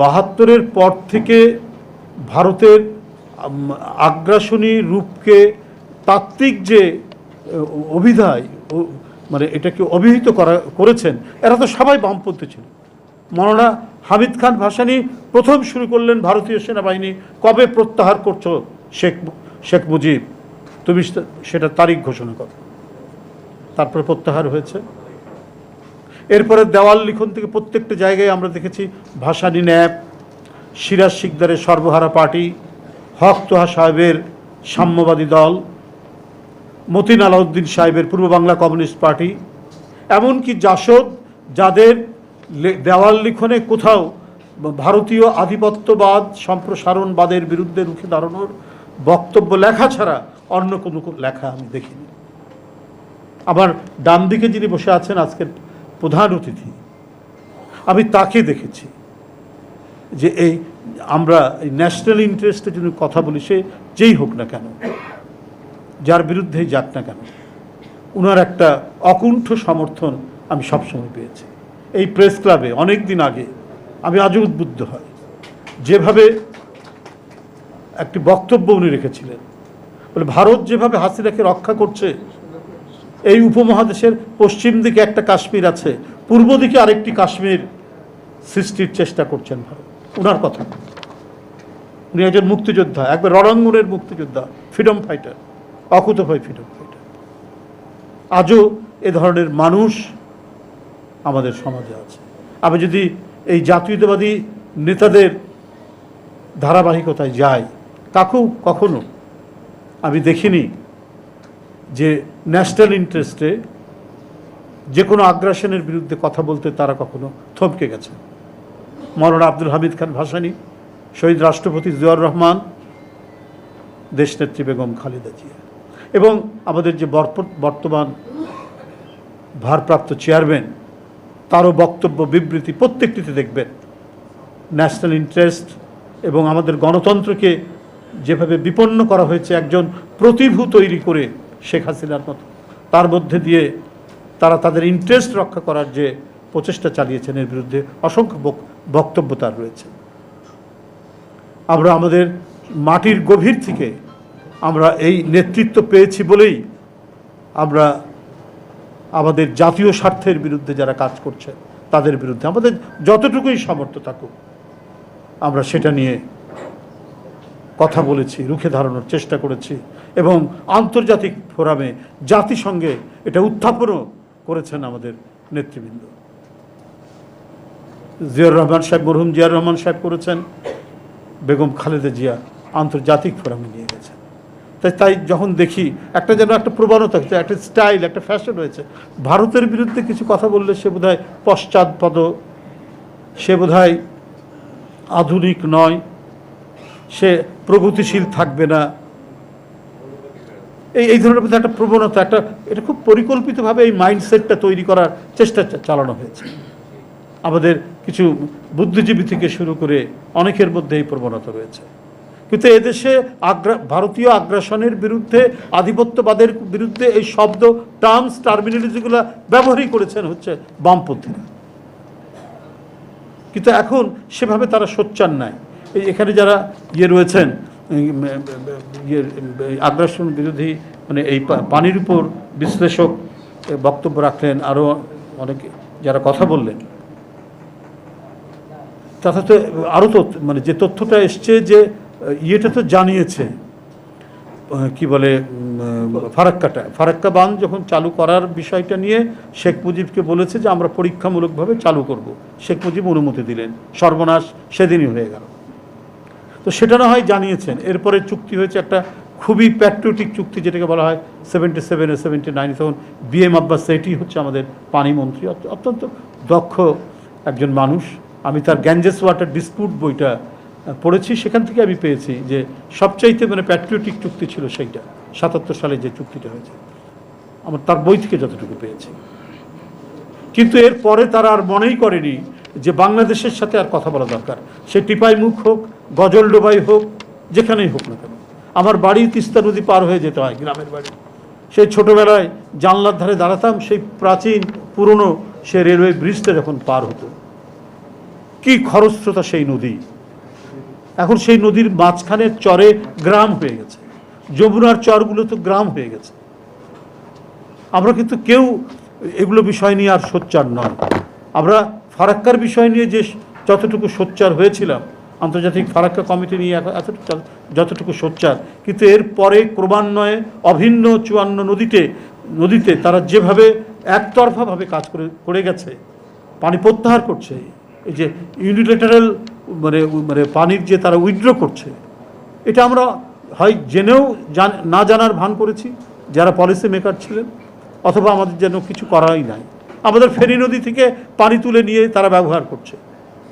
বাহাত্তরের পর থেকে ভারতের আগ্রাসনী রূপকে তাত্ত্বিক যে অভিধায় মানে এটাকে অভিহিত করা, করেছেন, এরা তো সবাই বামপন্থী ছিল। মৌলানা হামিদ খান ভাসানী প্রথম শুরু করলেন ভারতীয় সেনাবাহিনী, কবে প্রত্যাহার করছ শেখ শেখ মুজিব? তুমি সেটা তারিখ ঘোষণা করো। তারপরে প্রত্যাহার হয়েছে। এরপরে দেওয়াল লিখন থেকে প্রত্যেকটা জায়গায় আমরা দেখেছি ভাসানী ন্যাপ, সিরাজ শিকদারের সর্বহারা পার্টি, হক তোহা সাহেবের সাম্যবাদী দল, মতিন আলাউদ্দিন সাহেবের পূর্ব বাংলা কমিউনিস্ট পার্টি, এমনকি জাসদ যাদের দেওয়াল লিখনে কোথাও ভারতীয় আধিপত্যবাদ সম্প্রসারণবাদের বিরুদ্ধে রুখে দাঁড়ানোর বক্তব্য লেখা ছাড়া অন্য কোনো লেখা আমি দেখিনি। আবার ডান দিকে যিনি বসে আছেন, আজকের প্রধান অতিথি। আমি তাকে দেখেছি যে এই আমরা এই ন্যাশনাল ইন্টারেস্টে যদি কথা বলি, সে যেই হোক না কেন, যার বিরুদ্ধেই যাক না কেন, উনার একটা অকুণ্ঠ সমর্থন আমি সবসময় পেয়েছি। এই প্রেস ক্লাবে অনেক দিন আগে আমি আজও উদ্বুদ্ধ হই যেভাবে একটি বক্তব্য উনি রেখেছিলেন, বলে ভারত যেভাবে হাসিনাকে রক্ষা করছে এই উপমহাদেশের পশ্চিম দিকে একটা কাশ্মীর আছে, পূর্ব দিকে আরেকটি কাশ্মীর সৃষ্টির চেষ্টা করছেন ভারত। উনার কথা। উনি একজন মুক্তিযোদ্ধা, একবার রণাঙ্গনের মুক্তিযোদ্ধা, ফ্রিডম ফাইটার অকুতভয় ফ্রিডম ফাইটার। আজও এ ধরনের মানুষ আমাদের সমাজে আছে। আমি যদি এই জাতীয়তাবাদী নেতাদের ধারাবাহিকতায় যাই, কাকু কখনো আমি দেখিনি যে ন্যাশনাল ইন্টারেস্টে যে কোনো আগ্রাসনের বিরুদ্ধে কথা বলতে তারা কখনো থমকে গেছে। মৌলানা আব্দুল হামিদ খান ভাসানী, শহীদ রাষ্ট্রপতি জিয়াউর রহমান, দেশনেত্রী বেগম খালেদা জিয়া এবং আমাদের যে বর্তমান ভারপ্রাপ্ত চেয়ারম্যান, তারও বক্তব্য, বিবৃতি প্রত্যেকটিতে দেখবেন। ন্যাশনাল ইন্টারেস্ট এবং আমাদের গণতন্ত্রকে যেভাবে বিপন্ন করা হয়েছে, একজন প্রতিভূ তৈরি করে শেখ হাসিনার মতো। তার মধ্যে দিয়ে তারা তাদের ইন্টারেস্ট রক্ষা করার যে প্রচেষ্টা চালিয়েছেন, এর বিরুদ্ধে অসংখ্য বক- বক্তব্য তার রয়েছে। আমরা আমাদের মাটির গভীর থেকে আমরা এই নেতৃত্ব পেয়েছি বলেই আমরা আমাদের জাতীয় স্বার্থের বিরুদ্ধে যারা কাজ করছে, তাদের বিরুদ্ধে আমাদের যতটুকুই সামর্থ্য থাকুক, আমরা সেটা নিয়ে কথা বলেছি, রুখে দাঁড়ানোর চেষ্টা করেছি। এবং আন্তর্জাতিক ফোরামে জাতিসংঘে এটা উত্থাপনও করেছেন আমাদের নেতৃবৃন্দ। জিয়াউর রহমান সাহেব, মরহুম জিয়াউর রহমান সাহেব করেছেন, বেগম খালেদা জিয়া আন্তর্জাতিক ফোরামে নিয়ে গেছেন। তাই তাই যখন দেখি একটা যেন একটা প্রবণতা, একটা স্টাইল, একটা ফ্যাশন হয়েছে ভারতের বিরুদ্ধে কিছু কথা বললে সে বোধহয় পশ্চাৎপদ সে বোধহয় আধুনিক নয়, সে প্রগতিশীল থাকবে না এই এই ধরনের বোধহয় একটা প্রবণতা, একটা, এটা খুব পরিকল্পিতভাবে এই মাইন্ডসেটটা তৈরি করার চেষ্টা চালানো হয়েছে। আমাদের কিছু বুদ্ধিজীবী থেকে শুরু করে অনেকের মধ্যে এই প্রবণতা রয়েছে। কিন্তু এদেশে আগ্রা, ভারতীয় আগ্রাসনের বিরুদ্ধে, আধিপত্যবাদের বিরুদ্ধে এই শব্দ টার্মস টার্মিনালিজিগুলো ব্যবহারই করেছেন হচ্ছে বামপন্থীরা। কিন্তু এখন সেভাবে তারা সোচ্চার নাই। এই এখানে যারা ইয়ে রয়েছেন আগ্রাসন বিরোধী মানে এই পানির উপর বিশ্লেষক বক্তব্য রাখলেন আরও অনেকে যারা কথা বললেন। তাতে তো আরও তথ্য মানে যে তথ্যটা এসছে যে ইয়েটা তো জানিয়েছে কি বলে ফারাক্কাটা। ফারাক্কা বাঁধ যখন চালু করার বিষয়টা নিয়ে শেখ মুজিবকে বলেছে যে আমরা পরীক্ষামূলকভাবে চালু করব। শেখ মুজিব অনুমতি দিলেন। সর্বনাশ সেদিনই হয়ে গেল। তো সেটা না হয় জানিয়েছেন। এরপরে চুক্তি হয়েছে একটা খুবই প্যাট্রিয়টিক চুক্তি যেটাকে বলা হয় সেভেন্টি সেভেনে সেভেন্টি নাইনে তখন বি এম আব্বাস সেটি হচ্ছে আমাদের পানি মন্ত্রী। অত্যন্ত দক্ষ একজন মানুষ। আমি তার গ্যাঞ্জেস ওয়াটার ডিসপুট বইটা পড়েছি। সেখান থেকে আমি পেয়েছি যে সবচাইতে মানে প্যাট্রিয়টিক চুক্তি ছিল সেইটা, সাতাত্তর সালে যে চুক্তিটা হয়েছে। আমার তার বই থেকে যতটুকু পেয়েছি। কিন্তু এর পরে তারা আর মনেই করেনি যে বাংলাদেশের সাথে আর কথা বলা দরকার। সে টিপাই মুখ হোক গজল ডোবাই হোক, যেখানেই হোক না কেন, আমার বাড়ি তিস্তা নদী পার হয়ে যেতে হয় গ্রামের বাড়ি। সেই ছোটোবেলায় জানলার ধারে দাঁড়াতাম, সেই প্রাচীন পুরনো সে রেলওয়ে ব্রিজটা যখন পার হতো। কি খরস্রোতা সেই নদী। এখন সেই নদীর মাঝখানের চরে গ্রাম হয়ে গেছে। যমুনার চরগুলো তো গ্রাম হয়ে গেছে। আমরা কিন্তু কেউ এগুলো বিষয় নিয়ে আর সোচ্চার নয়। আমরা ফারাক্কার বিষয় নিয়ে যে যতটুকু সোচ্চার হয়েছিলাম আন্তর্জাতিক ফারাক্কা কমিটি নিয়ে এত- এতটুকু যতটুকু সোচ্চার। কিন্তু এর পরে ক্রমান্বয়ে অভিন্ন চুয়ান্ন নদীতে নদীতে তারা যেভাবে একতরফাভাবে কাজ করে করে গেছে, পানি প্রত্যাহার করছে, এই যে ইউনিলেটারাল মানে মানে পানির যে তারা উইথড্র করছে, এটা আমরা হয় জেনেও জান- না জানার ভান করেছি, যারা পলিসি মেকার ছিলেন, অথবা আমাদের যেন কিছু করাই নাই। আমাদের ফেনী নদী থেকে পানি তুলে নিয়ে তারা ব্যবহার করছে।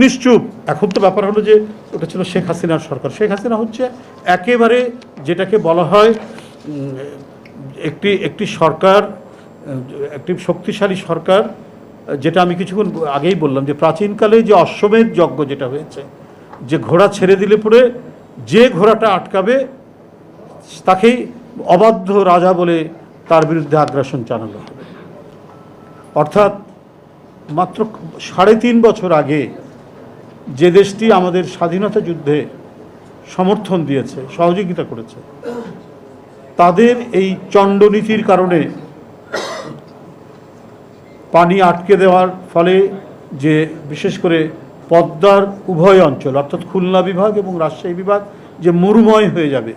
নিশ্চুপ। এখন তো ব্যাপার হলো যে ওটা ছিল শেখ হাসিনার সরকার। শেখ হাসিনা হচ্ছে একেবারে যেটাকে বলা হয় একটি একটি সরকার একটি শক্তিশালী সরকার, যেটা আমি কিছুক্ষণ আগেই বললাম যে প্রাচীনকালে যে অশ্বমেধ যজ্ঞ যেটা হয়েছে, যে ঘোড়া ছেড়ে দিলে পরে যে ঘোড়াটা আটকাবে, তাকেই অবাধ্য রাজা বলে তার বিরুদ্ধে আগ্রাসন চালানো হবে। অর্থাৎ মাত্র সাড়ে তিন বছর আগে যে দেশটি আমাদের স্বাধীনতা যুদ্ধে সমর্থন দিয়েছে, সহযোগিতা করেছে, তাদের এই চণ্ডনীতির কারণে পানি আটকে দেওয়ার ফলে যে বিশেষ করে পদ্মার উভয় অঞ্চল, অর্থাৎ খুলনা বিভাগ এবং রাজশাহী বিভাগ, যে মরুময় হয়ে যাবে,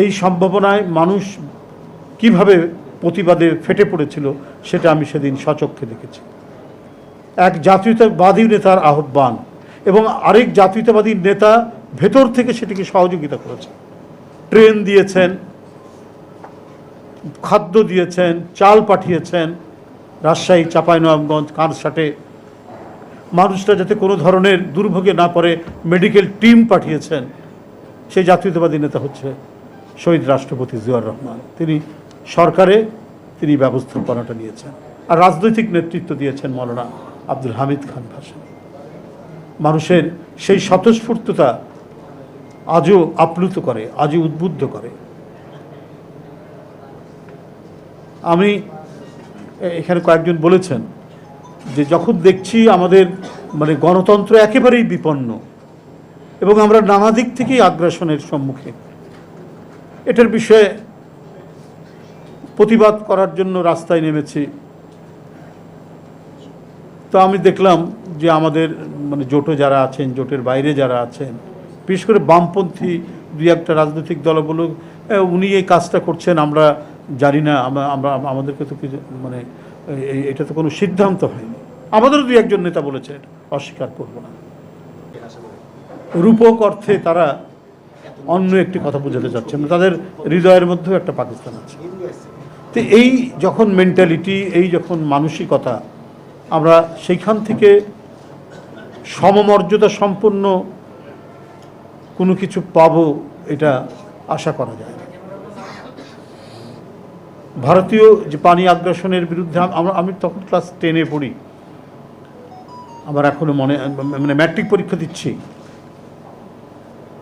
এই সম্ভাবনায় মানুষ কীভাবে প্রতিবাদে ফেটে পড়েছিল সেটা আমি সেদিন সচক্ষে দেখেছি। এক জাতীয়তাবাদী নেতার আহ্বান এবং আরেক জাতীয়তাবাদী নেতা ভেতর থেকে সেটিকে সহযোগিতা করেছে। ট্রেন দিয়েছেন, খাদ্য দিয়েছেন, চাল পাঠিয়েছেন রাজশাহী, চাঁপাইনবাবগঞ্জ কানসাটে মানুষরা যাতে কোনো ধরনের দুর্ভোগে না পড়ে মেডিকেল টিম পাঠিয়েছেন সেই জাতীয়তাবাদী নেতা হচ্ছে শহীদ রাষ্ট্রপতি জিয়াউর রহমান। তিনি সরকারে তিনি ব্যবস্থাপনাটা নিয়েছেন আর রাজনৈতিক নেতৃত্ব দিয়েছেন মৌলানা আব্দুল হামিদ খান ভাষা। মানুষের সেই স্বতঃস্ফূর্ততা আজও আপ্লুত করে, আজও উদ্বুদ্ধ করে। আমি এখানে কয়েকজন বলেছেন যে যখন দেখছি আমাদের মানে গণতন্ত্র একেবারেই বিপন্ন এবং আমরা নানা দিক থেকেই আগ্রাসনের সম্মুখে, এটার বিষয়ে প্রতিবাদ করার জন্য রাস্তায় নেমেছি। তো আমি দেখলাম যে আমাদের মানে জোটে যারা আছেন জোটের বাইরে যারা আছেন বিশেষ করে বামপন্থী দুই একটা রাজনৈতিক দল বলুক উনি এই কাজটা করছেন আমরা জানি না আমরা আমাদেরকে তো কিছু মানে এটা তো কোনো সিদ্ধান্ত হয়নি। আমাদেরও দুই একজন নেতা বলেছেন এটা, অস্বীকার করব না। রূপক অর্থে তারা অন্য একটি কথা বোঝাতে চাচ্ছেন তাদের হৃদয়ের মধ্যেও একটা পাকিস্তান আছে। তো এই যখন মেন্টালিটি এই যখন মানসিকতা আমরা সেইখান থেকে সমমর্যাদা সম্পন্ন কোনো কিছু পাবো এটা আশা করা যায় ভারতীয় যে পানি আগ্রাসনের বিরুদ্ধে আমরা আমি তখন ক্লাস টেনে পড়ি। আমার এখনও মনে মানে ম্যাট্রিক পরীক্ষা দিচ্ছি।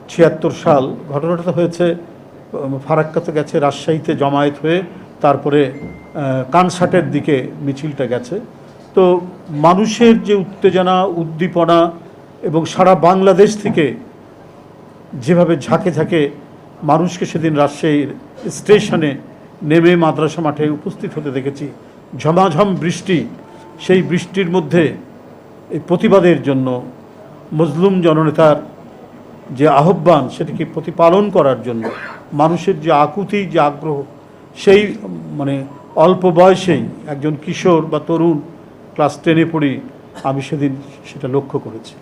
ছিয়াত্তর সাল। ঘটনাটা তো হয়েছে উম, ফারাক্কাতে গেছে রাজশাহীতে জমায়েত হয়ে তারপরে কানসাটের দিকে মিছিলটা গেছে। তো মানুষের যে উত্তেজনা, উদ্দীপনা এবং সারা বাংলাদেশ থেকে যেভাবে ঝাঁকে ঝাঁকে মানুষকে সেদিন রাজশাহীর স্টেশনে নেমে মাদ্রাসা মাঠে উপস্থিত হতে দেখেছি, ঝমাঝম বৃষ্টি, সেই বৃষ্টির মধ্যে এই প্রতিবাদের জন্য মজলুম জননেতার যে আহ্বান, সেটিকে প্রতিপালন করার জন্য মানুষের যে আকুতি, যে আগ্রহ, সেই মানে অল্প বয়সেই একজন কিশোর বা তরুণ ক্লাস টেনে পড়ি আমি সেদিন সেটা লক্ষ্য করেছি।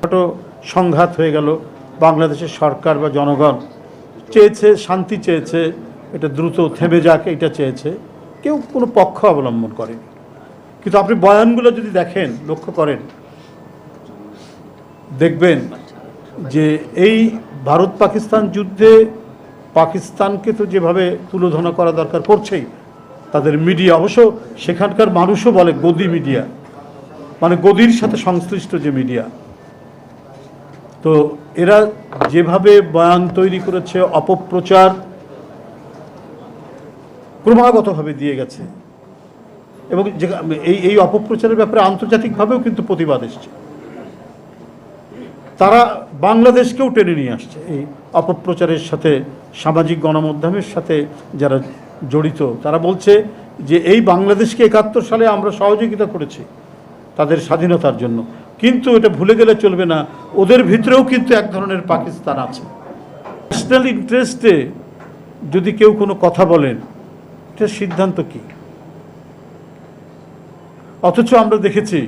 ছোট সংঘাত হয়ে গেল, বাংলাদেশের সরকার বা জনগণ চেয়েছে, শান্তি চেয়েছে, এটা দ্রুত থেমে যাক, এটা চেয়েছে। কেউ কোনো পক্ষ অবলম্বন করেনি। কিন্তু আপনি বয়ানগুলো যদি দেখেন, লক্ষ্য করেন, দেখবেন যে এই ভারত পাকিস্তান যুদ্ধে পাকিস্তানকে তো যেভাবে তুলোধনা করা দরকার করছেই তাদের মিডিয়া, অবশ্য সেখানকার মানুষও বলে গদি মিডিয়া। মানে গদির সাথে সংশ্লিষ্ট যে মিডিয়া। তো এরা যেভাবে বয়ান তৈরি করেছে, অপপ্রচার ক্রমাগতভাবে দিয়ে গেছে। এবং যে এই এই অপপ্রচারের ব্যাপারে আন্তর্জাতিকভাবেও কিন্তু প্রতিবাদ এসছে। তারা বাংলাদেশকেও টেনে নিয়ে আসছে এই অপপ্রচারের সাথে, সামাজিক গণমাধ্যমের সাথে, যারা জড়িত। তারা বলছে যে এই বাংলাদেশকে একাত্তর সালে আমরা সহযোগিতা করেছি তাদের স্বাধীনতার জন্য। কিন্তু এটা ভুলে গেলে চলবে না। ওদের ভিতরেও কিন্তু এক ধরনের পাকিস্তান আছে। ন্যাশনাল ইন্টারেস্টে যদি কেউ কোনো কথা বলেন এটা সিদ্ধান্ত কি? অথচ আমরা দেখেছি